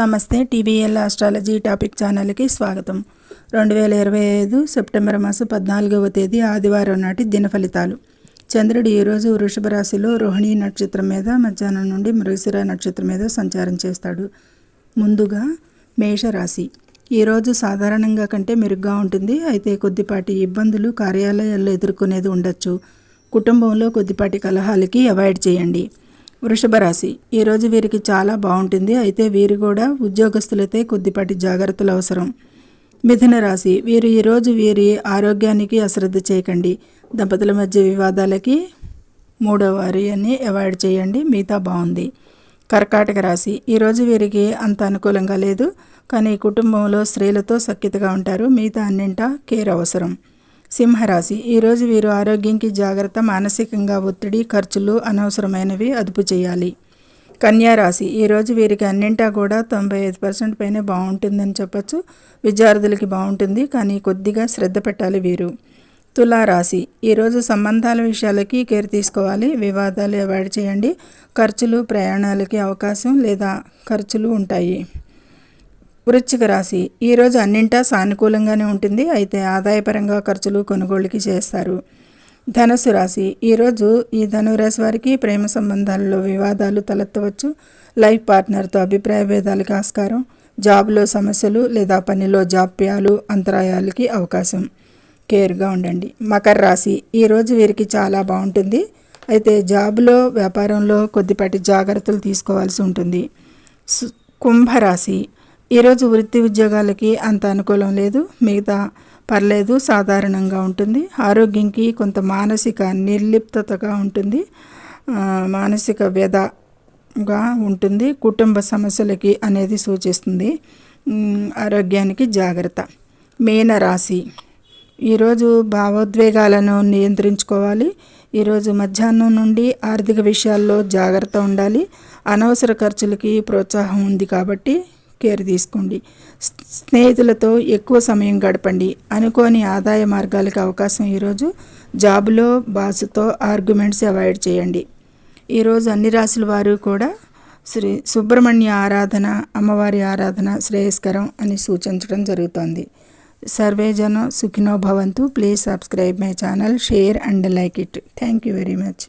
నమస్తే TVL astrology topic ఛానల్కి స్వాగతం. రెండు వేల ఇరవై ఐదు సెప్టెంబర్ మాసం పద్నాలుగవ తేదీ ఆదివారం నాటి దిన ఫలితాలు. చంద్రుడు ఈరోజు వృషభ రాశిలో రోహిణి నక్షత్రం మీద మధ్యాహ్నం నుండి మృగశిర నక్షత్రం మీద సంచారం చేస్తాడు. ముందుగా మేషరాశి. ఈరోజు సాధారణంగా కంటే మెరుగ్గా ఉంటుంది. అయితే కొద్దిపాటి ఇబ్బందులు కార్యాలయాల్లో ఎదుర్కొనేది ఉండొచ్చు. కుటుంబంలో కొద్దిపాటి కలహాలకి అవాయిడ్ చేయండి. వృషభ రాశి. ఈరోజు వీరికి చాలా బాగుంటుంది. అయితే వీరు కూడా ఉద్యోగస్తులైతే కొద్దిపాటి జాగ్రత్తలు అవసరం. మిథున రాశి. వీరు ఈరోజు వీరి ఆరోగ్యానికి అశ్రద్ధ చేయకండి. దంపతుల మధ్య వివాదాలకి మూడోవారి అని అవాయిడ్ చేయండి. మిగతా బాగుంది. కర్కాటక రాశి. ఈరోజు వీరికి అంత అనుకూలంగా లేదు. కానీ కుటుంబంలో స్త్రీలతో సఖ్యతగా ఉంటారు. మిగతా అన్నింటా కేర్ అవసరం. సింహరాశి. ఈరోజు వీరు ఆరోగ్యంకి జాగ్రత్త మానసికంగా ఒత్తిడి ఖర్చులు అనవసరమైనవి అదుపు చేయాలి. కన్యారాశి ఈరోజు వీరికి అన్నింటా కూడా తొంభై ఐదు పర్సెంట్ పైన బాగుంటుందని చెప్పచ్చు. విద్యార్థులకి బాగుంటుంది కానీ కొద్దిగా శ్రద్ధ పెట్టాలి వీరు. తులారాశి ఈరోజు సంబంధాల విషయాలకి కేర్ తీసుకోవాలి. వివాదాలు అవాయిడ్ చేయండి. ఖర్చులు ప్రయాణాలకి అవకాశం లేదా ఖర్చులు ఉంటాయి. వృశ్చిక రాశి. ఈరోజు అన్నింటా సానుకూలంగానే ఉంటుంది. అయితే ఆదాయపరంగా ఖర్చులు కొనుగోలుకి చేస్తారు. ధనుసు రాశి. ఈరోజు ఈ ధనురాశి వారికి ప్రేమ సంబంధాలలో వివాదాలు తలెత్తవచ్చు. లైఫ్ పార్ట్నర్తో అభిప్రాయ భేదాలకి ఆస్కారం. జాబ్లో సమస్యలు లేదా పనిలో జాప్యాలు అంతరాయాలకి అవకాశం. కేర్గా ఉండండి. మకర రాశి. ఈరోజు వీరికి చాలా బాగుంటుంది. అయితే జాబ్లో వ్యాపారంలో కొద్దిపాటి జాగ్రత్తలు తీసుకోవాల్సి ఉంటుంది. కుంభరాశి. ఈరోజు వృత్తి ఉద్యోగాలకి అంత అనుకూలం లేదు. మిగతా పర్లేదు సాధారణంగా ఉంటుంది. ఆరోగ్యంకి కొంత మానసిక నిర్లిప్తతగా ఉంటుంది. మానసిక వ్యధగా ఉంటుంది. కుటుంబ సమస్యలకి అనేది సూచిస్తుంది. ఆరోగ్యానికి జాగ్రత్త. మీనరాశి. ఈరోజు భావోద్వేగాలను నియంత్రించుకోవాలి. ఈరోజు మధ్యాహ్నం నుండి ఆర్థిక విషయాల్లో జాగ్రత్త ఉండాలి. అనవసర ఖర్చులకి ప్రోత్సాహం ఉంది కాబట్టి కేర్ తీసుకోండి. స్నేహితులతో ఎక్కువ సమయం గడపండి. అనుకోని ఆదాయ మార్గాలకు అవకాశం ఈరోజు జాబులో బాసుతో ఆర్గ్యుమెంట్స్ అవాయిడ్ చేయండి. ఈరోజు అన్ని రాసుల వారు కూడా శ్రీ సుబ్రహ్మణ్య ఆరాధన అమ్మవారి ఆరాధన శ్రేయస్కరం అని సూచించడం జరుగుతోంది. సర్వే జనం సుఖినో భవంతు. Please subscribe my channel share and like it. Thank you very much.